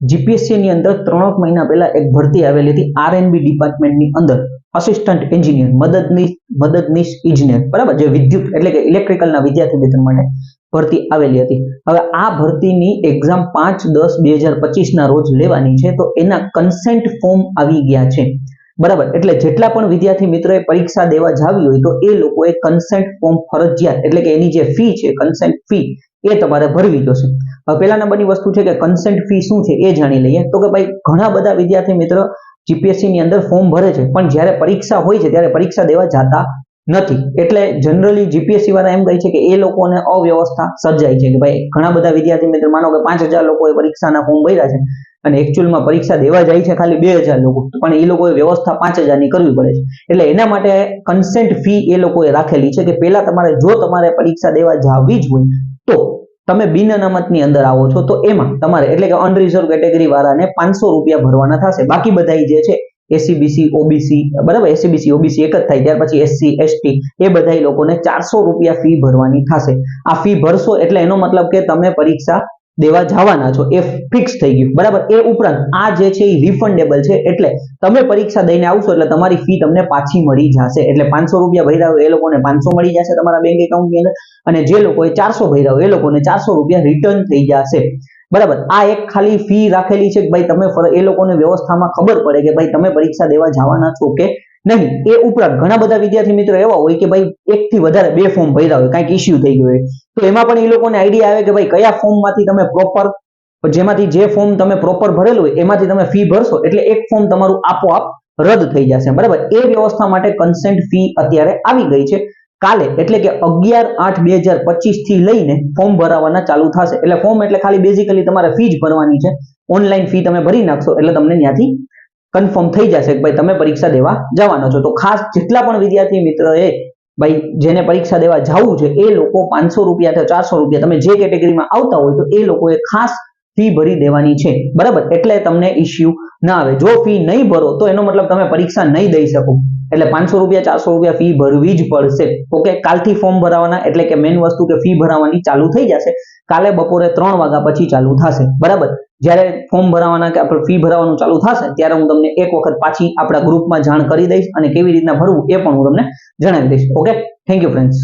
GPSC ની અંદર ત્રણેક મહિના પહેલા એક ભરતી આવેલી હતી આરએનબી ડિપાર્ટમેન્ટની અંદર. અસિસ્ટન્ટ એન્જિનિયર મદદનીશ મદદનીશ ઇજનેર બરાબર? જે વિદ્યુત, એટલે કે ઇલેક્ટ્રિકલના વિદ્યાર્થી મિત્રો માટે ભરતી આવેલી હતી. હવે આ ભરતીની એક્ઝામ પાંચ દસ બે હજાર પચીસના રોજ લેવાની છે, તો એના કન્સેન્ટ ફોર્મ આવી ગયા છે. બરાબર? એટલે જેટલા પણ વિદ્યાર્થી મિત્રોએ પરીક્ષા દેવા જાવી હોય, તો એ લોકોએ કન્સેન્ટ ફોર્મ ફરજિયાત, એટલે કે એની જે ફી છે કન્સેન્ટ ફી એ તમારે ભરવી જોશે. હવે પહેલા નંબરની વસ્તુ છે કે કન્સેન્ટ ફી શું છે એ જાણી લઈએ. તો કે ભાઈ, ઘણા બધા વિદ્યાર્થી મિત્રો જીપીએસસી ની અંદર ફોર્મ ભરે છે, પણ જ્યારે પરીક્ષા હોય છે, ત્યારે પરીક્ષા દેવા જતા નથી. એટલે જનરલી જીપીએસસી વાળા એમ કહે છે કે એ લોકોને અવ્યવસ્થા સર્જાય છે કે ભાઈ, ઘણા બધા વિદ્યાર્થી મિત્રો માનો કે પાંચ હજાર લોકોએ પરીક્ષાના ફોર્મ ભર્યા છે અને એકચ્યુઅલમાં પરીક્ષા દેવા જાય છે ખાલી બે હજાર લોકો. પણ એ લોકોએ વ્યવસ્થા પાંચ હજારની કરવી પડે છે. એટલે એના માટે કન્સેન્ટ ફી એ લોકોએ રાખેલી છે કે પહેલા તમારે જો તમારે પરીક્ષા દેવા જાવી જ હોય, તો તમે બિન અનામતની અંદર આવો છો, તો એમાં તમારે એટલે કે અનરિઝર્વ કેટેગરી વાળાને પાંચસો રૂપિયા ભરવાના થશે. બાકી બધા જે છે એસીબીસી ઓબીસી બરાબર? એસીબીસી ઓબીસી એક જ થાય, ત્યાર પછી એસસી એસટી એ બધા લોકોને ચારસો રૂપિયા ફી ભરવાની થશે. આ ફી ભરશો એટલે એનો મતલબ કે તમે પરીક્ષા દેવા જવાના છો, એ ફિક્સ થઈ ગયું. બરાબર? એ ઉપરાંત આ જે છે એ રિફંડેબલ છે, એટલે તમે પરીક્ષા દઈને આવશો એટલે તમારી ફી તમને પાછી મળી જશે. એટલે પાંચસો રૂપિયા ભર્યા હોય એ લોકોને પાંચસો મળી જશે તમારા બેંક એકાઉન્ટની અંદર. અને જે લોકોએ ચારસો ભર્યા હોય એ લોકોને ચારસો રૂપિયા રિટર્ન થઈ જશે. બરાબર? આ એક ખાલી ફી રાખેલી છે કે ભાઈ તમે એ લોકોને વ્યવસ્થામાં ખબર પડે કે ભાઈ તમે પરીક્ષા દેવા જવાના છો કે નહીં. એ ઉપરાંત ઘણા બધા વિદ્યાર્થી મિત્રો એવા હોય કે ભાઈ એક થી વધારે બે ફોર્મ ભર્યા હોય, કાંઈક ઇસ્યુ થઈ ગયો હોય. તો એમાં પણ એ લોકોને આઈડિયા આવે કે ભાઈ કયા ફોર્મમાંથી તમે પ્રોપર જેમાંથી જે ફોર્મ તમે પ્રોપર ભરેલું હોય, એમાંથી તમે ફી ભરશો એટલે એક ફોર્મ તમારું આપોઆપ રદ થઈ જશે. બરાબર? એ વ્યવસ્થા માટે કન્સેન્ટ ફી અત્યારે આવી ગઈ છે. કાલે, એટલે કે અગિયાર આઠ બે હજાર પચીસથી લઈને ફોર્મ ભરાવાના ચાલુ થશે. એટલે ફોર્મ એટલે ખાલી બેઝિકલી તમારે ફી જ ભરવાની છે. ઓનલાઈન ફી તમે ભરી નાખશો એટલે તમને ત્યાંથી કન્ફર્મ થઈ જશે કે ભાઈ તમે પરીક્ષા દેવા જવાના છો. તો ખાસ જેટલા પણ વિદ્યાર્થી મિત્રોએ ભાઈ, જેને પરીક્ષા દેવા જવું છે, એ લોકો પાંચસો રૂપિયા અથવા ચારસો રૂપિયા તમે જે કેટેગરીમાં આવતા હોય તો એ લોકોએ ખાસ ફી ભરી દેવાની છે. બરાબર? એટલે તમને ઇસ્યુ ના આવે. જો ફી નહીં ભરો તો એનો મતલબ તમે પરીક્ષા નહીં દઈ શકો. એટલે પાંચસો રૂપિયા, ચારસો રૂપિયા ફી ભરવી જ પડશે. ઓકે, કાલથી ફોર્મ ભરાવાના, એટલે કે મેઇન વસ્તુ કે ફી ભરાવાની ચાલુ થઈ જશે. કાલે બપોરે ત્રણ વાગ્યા પછી ચાલુ થશે. બરાબર? જ્યારે ફોર્મ ભરાવાના કે આપણે ફી ભરાવાનું ચાલુ થશે, ત્યારે હું તમને એક વખત પાછી આપણા ગ્રુપમાં જાણ કરી દઈશ અને કેવી રીતના ભરવું એ પણ હું તમને જણાવી દઈશ. ઓકે? Thank you friends